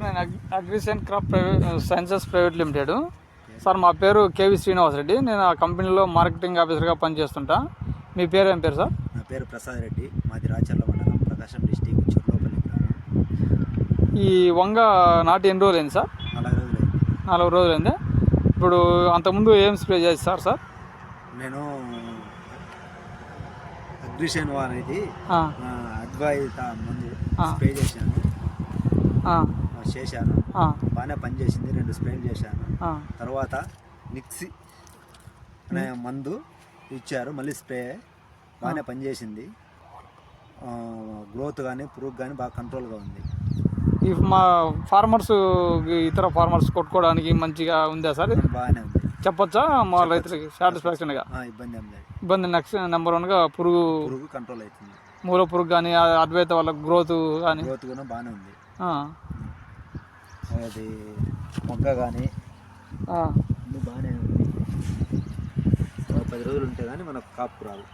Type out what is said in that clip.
Sir నేను అగ్- Agrisent crop private sciences private limited. Sir మా పేరు కేవి శ్రీనివాస్ రెడ్డి నేను ఆ కంపెనీలో మార్కెటింగ్ ఆఫీసర్గా పనిచేస్తుంటా. మీ పేరు ఏం పేరు సార్? నా పేరు ప్రసాద్ రెడ్డి. మాది రాచర్ల మండలం ప్రకాశం డిస్టిక్ చుర్లోపల్లి గ్రామం. ఈ వంగ నాటి ఎన్ని రోజులు అయింది సార్? నలభై రోజులైంది. నాలుగు రోజులు అయింది ఇప్పుడు అంతకుముందు ఏం స్ప్రే చేస్తారు సార్? నేను అగ్రిషన్ అనేది మందు ఆ. స్ప్రే చేశాను. చేశాను. బాగానే పనిచేసింది రెండు స్ప్రేలు చేశాను. తర్వాత నిక్సి అనే మందు ఇచ్చారు మళ్ళీ స్ప్రే. బాగానే పనిచేసింది. గ్రోత్ కానీ పురుగు కానీ బాగా కంట్రోల్గా ఉంది. ఈ మా ఫార్మర్స్ ఇతర ఫార్మర్స్ కొట్టుకోవడానికి మంచిగా ఉందా సార్? బాగానే ఉంది. చెప్పొచ్చా? మా రైతులకి సాటిస్ఫాక్షన్గా ఇబ్బంది ఇబ్బంది నెక్స్ట్ నెంబర్ వన్గా పురుగు పురుగు కంట్రోల్ అవుతుంది. మూల పురుగు కానీ అద్వైత వాళ్ళ గ్రోత్ కానీ గ్రోత్ కూడా బాగానే ఉంది. అది మొగ్గ కానీ బాగానే ఉంది. పది రోజులు ఉంటే కానీ మనకు కాపు రాదు.